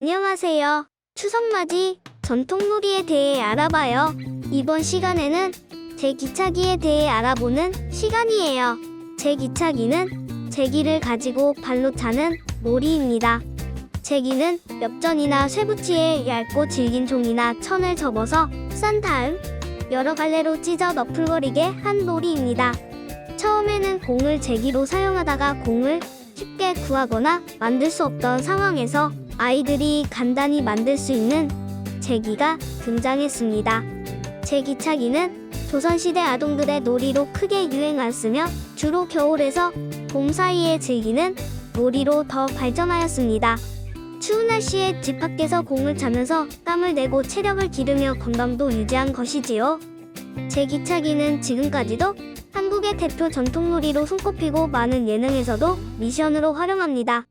안녕하세요. 추석맞이 전통놀이에 대해 알아봐요. 이번 시간에는 제 기차기에 대해 알아보는 시간이에요. 제 기차기는 제기를 가지고 발로 차는 놀이입니다. 제기는 엽전이나 쇠붙이에 얇고 질긴 종이나 천을 접어서 싼 다음 여러 갈래로 찢어 너풀거리게 한 놀이입니다. 처음에는 공을 제기로 사용하다가 공을 쉽게 구하거나 만들 수 없던 상황에서 아이들이 간단히 만들 수 있는 제기가 등장했습니다. 제기차기는 조선시대 아동들의 놀이로 크게 유행하였으며 주로 겨울에서 봄 사이에 즐기는 놀이로 더 발전하였습니다. 추운 날씨에 집 밖에서 공을 차면서 땀을 내고 체력을 기르며 건강도 유지한 것이지요. 제기차기는 지금까지도 한국의 대표 전통놀이로 손꼽히고 많은 예능에서도 미션으로 활용합니다.